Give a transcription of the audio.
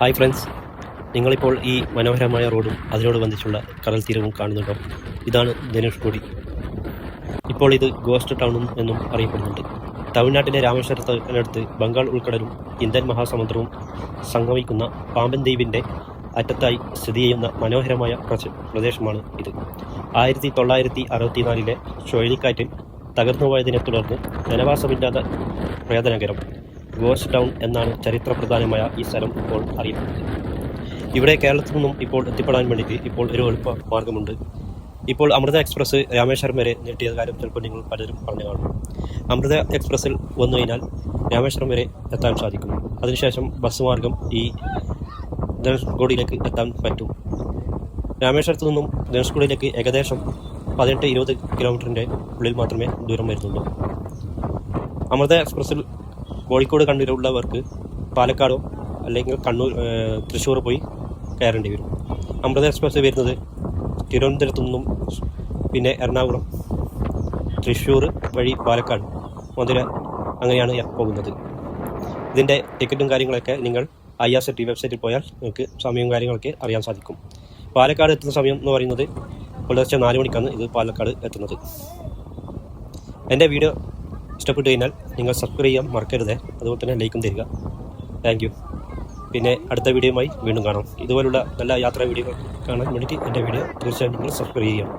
Hi friends നിങ്ങളിപ്പോൾ ഈ മനോഹരമായ റോഡും അതിനോട് ബന്ധിച്ചുള്ള കടൽ തീരവും കാണുന്നുണ്ടോ? ഇതാണ് ധനുഷ്കോടി ഇപ്പോൾ ഇത് ഗോസ്റ്റ് ടൗണും എന്നും അറിയപ്പെടുന്നുണ്ട്. തമിഴ്നാട്ടിലെ രാമേശ്വരത്തിനടുത്ത് ബംഗാൾ ഉൾക്കടലും ഇന്ത്യൻ മഹാസമുദ്രവും സംഗമിക്കുന്ന പാമ്പൻ ദ്വീപിന്റെ അറ്റത്തായി സ്ഥിതി ചെയ്യുന്ന മനോഹരമായ പ്രദേശമാണ് ഇത്. ആയിരത്തി തൊള്ളായിരത്തി അറുപത്തിനാലിലെ ചുഴലിക്കാറ്റിൽ തകർന്നുപോയതിനെ തുടർന്ന് ജനവാസമില്ലാത്ത പ്രേതനഗരം ഗോസ്റ്റ് ടൗൺ എന്നാണ് ചരിത്രപ്രധാനമായ ഈ സ്ഥലം ഇപ്പോൾ അറിയപ്പെടുന്നത്. ഇവിടെ കേരളത്തിൽ നിന്നും ഇപ്പോൾ എത്തിപ്പെടാൻ വേണ്ടിയിട്ട് ഇപ്പോൾ ഒരു എളുപ്പ മാർഗമുണ്ട്. ഇപ്പോൾ അമൃത എക്സ്പ്രസ് രാമേശ്വരം വരെ നീട്ടിയ കാര്യം ചിലപ്പോൾ നിങ്ങൾ പലരും പറഞ്ഞു കാണും. അമൃത എക്സ്പ്രസ്സിൽ വന്നു കഴിഞ്ഞാൽ രാമേശ്വരം വരെ എത്താൻ സാധിക്കും. അതിനുശേഷം ബസ് മാർഗം ഈ ധനുഷ്കോടിയിലേക്ക് എത്താൻ പറ്റും. രാമേശ്വരത്തു നിന്നും ധനുഷ്കോടിയിലേക്ക് ഏകദേശം പതിനെട്ട് ഇരുപത് കിലോമീറ്ററിന്റെ ഉള്ളിൽ മാത്രമേ ദൂരം വരുന്നുള്ളൂ. അമൃത എക്സ്പ്രസ്സിൽ കോഴിക്കോട് കണ്ണൂരുള്ളവർക്ക് പാലക്കാടോ അല്ലെങ്കിൽ കണ്ണൂർ തൃശ്ശൂർ പോയി കയറേണ്ടി വരും. അമൃത എക്സ്പ്രസ് വരുന്നത് തിരുവനന്തപുരത്തു നിന്നും പിന്നെ എറണാകുളം തൃശ്ശൂർ വഴി പാലക്കാട് മധുര അങ്ങനെയാണ് പോകുന്നത്. ഇതിന്റെ ടിക്കറ്റും കാര്യങ്ങളൊക്കെ നിങ്ങൾ ഐ ആർ സി ടി വെബ്സൈറ്റിൽ പോയാൽ നിങ്ങൾക്ക് സമയവും കാര്യങ്ങളൊക്കെ അറിയാൻ സാധിക്കും. പാലക്കാട് എത്തുന്ന സമയം എന്ന് പറയുന്നത് പുലർച്ചെ നാല് മണിക്കാണ് ഇത് പാലക്കാട് എത്തുന്നത്. എന്റെ വീഡിയോ ഇഷ്ടപ്പെട്ടു കഴിഞ്ഞാൽ നിങ്ങൾ സബ്സ്ക്രൈബ് ചെയ്യാൻ മറക്കരുത്. അതുപോലെ തന്നെ ലൈക്കും തരിക. താങ്ക് യു പിന്നെ അടുത്ത വീഡിയോയുമായി വീണ്ടും കാണാം. ഇതുപോലുള്ള നല്ല യാത്രാ വീഡിയോകൾ കാണാൻ വേണ്ടിയിട്ട് എന്റെ വീഡിയോ തീർച്ചയായും നിങ്ങൾ സബ്സ്ക്രൈബ് ചെയ്യണം